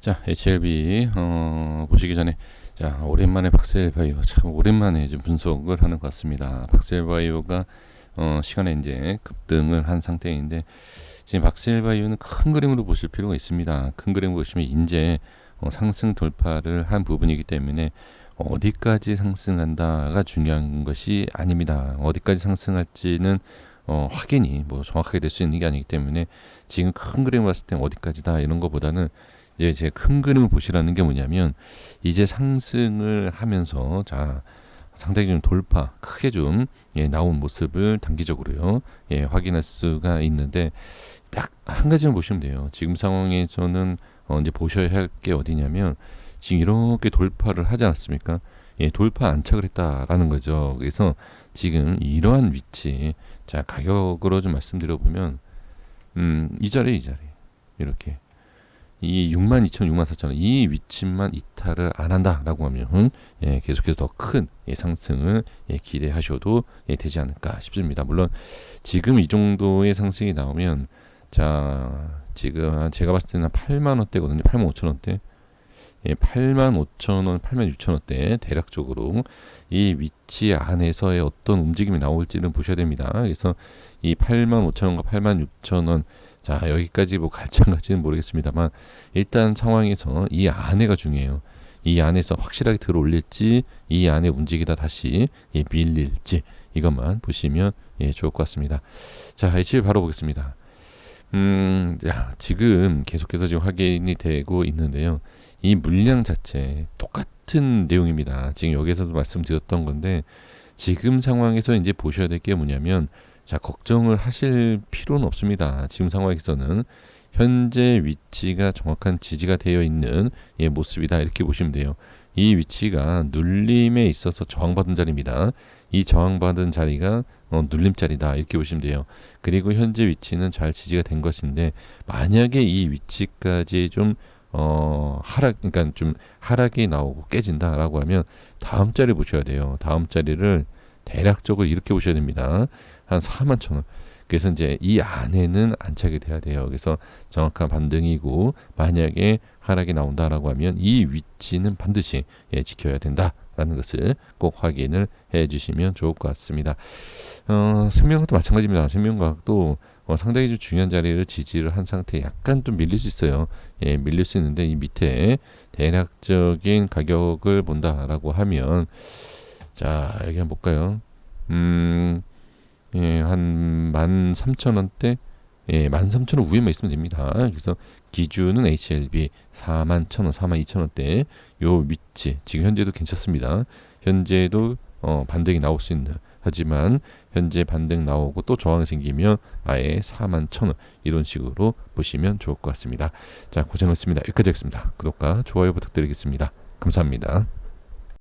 자, HLB 어, 보시기 전에 자 오랜만에 박셀바이오 참 오랜만에 좀 분석을 하는 것 같습니다. 박셀바이오가 어, 시간에 이제 급등을 한 상태인데 지금 박셀바이오는 큰 그림으로 보실 필요가 있습니다. 큰 그림 보시면 이제 어, 상승 돌파를 한 부분이기 때문에 어디까지 상승한다가 중요한 것이 아닙니다. 어디까지 상승할지는 어, 확인이 뭐 정확하게 될 수 있는 게 아니기 때문에 지금 큰 그림 봤을 때 어디까지다 이런 것보다는 이제 제 큰 그림을 보시라는 게 뭐냐면 이제 상승을 하면서 자 상당히 좀 돌파 크게 좀 예, 나온 모습을 단기적으로요 예, 확인할 수가 있는데 딱 한 가지만 보시면 돼요. 지금 상황에서는 어, 이제 보셔야 할 게 어디냐면 지금 이렇게 돌파를 하지 않았습니까? 예, 돌파 안착을 했다라는 거죠. 그래서 지금 이러한 위치, 자 가격으로 좀 말씀드려 보면, 음, 이 자리 이 자리 이렇게 이 62,000, 64,000원 이 위치만 이탈을 안 한다라고 하면 예, 계속해서 더큰 예, 상승을 예, 기대하셔도 예, 되지 않을까 싶습니다. 물론 지금 이 정도의 상승이 나오면 자 지금 제가 봤을 때는 8만 원대거든요. 8만 5천 원대. 예, 8만 5천 원, 8만 6천 원대 대략적으로 이 위치 안에서의 어떤 움직임이 나올지는 보셔야 됩니다. 그래서 이 8만 5천 원과 8만 6천 원, 자 여기까지 뭐 갈지 안 갈지는 모르겠습니다만 일단 상황에서 이 안에가 중요해요. 이 안에서 확실하게 들어올릴지 이 안에 움직이다 다시 예, 밀릴지 이것만 보시면 예, 좋을 것 같습니다. 자, 이치 바로 보겠습니다. 음, 야, 지금 계속해서 지금 확인이 되고 있는데요. 이 물량 자체 똑같은 내용입니다. 지금 여기서도 말씀드렸던 건데 지금 상황에서 이제 보셔야 될 게 뭐냐면 자 걱정을 하실 필요는 없습니다. 지금 상황에서는 현재 위치가 정확한 지지가 되어 있는 예, 모습이다 이렇게 보시면 돼요. 이 위치가 눌림에 있어서 저항받은 자리입니다. 이 저항받은 자리가 어, 눌림자리다 이렇게 보시면 돼요. 그리고 현재 위치는 잘 지지가 된 것인데 만약에 이 위치까지 좀 어, 하락, 그러니까 좀 하락이 나오고 깨진다라고 하면 다음 자리 보셔야 돼요. 다음 자리를 대략적으로 이렇게 보셔야 됩니다. 한 4만 천 원. 그래서 이제 이 안에는 안착이 돼야 돼요. 그래서 정확한 반등이고 만약에 하락이 나온다라고 하면 이 위치는 반드시 예, 지켜야 된다라는 것을 꼭 확인을 해주시면 좋을 것 같습니다. 어, 생명과도 마찬가지입니다. 생명과도 어, 상당히 좀 중요한 자리를 지지를 한 상태에 약간 좀 밀릴 수 있어요. 예, 밀릴 수 있는데 이 밑에 대략적인 가격을 본다라고 하면 자 여기 한번 볼까요? 음, 예, 한 13,000원대 예, 13,000원 위에만 있으면 됩니다. 그래서 기준은 HLB 41,000원, 42,000원대 요 위치 지금 현재도 괜찮습니다. 현재도 어, 반등이 나올 수 있는 하지만 현재 반등 나오고 또 저항이 생기면 아예 41,000원 이런 식으로 보시면 좋을 것 같습니다. 자 고생하셨습니다. 여기까지 하겠습니다. 구독과 좋아요 부탁드리겠습니다. 감사합니다.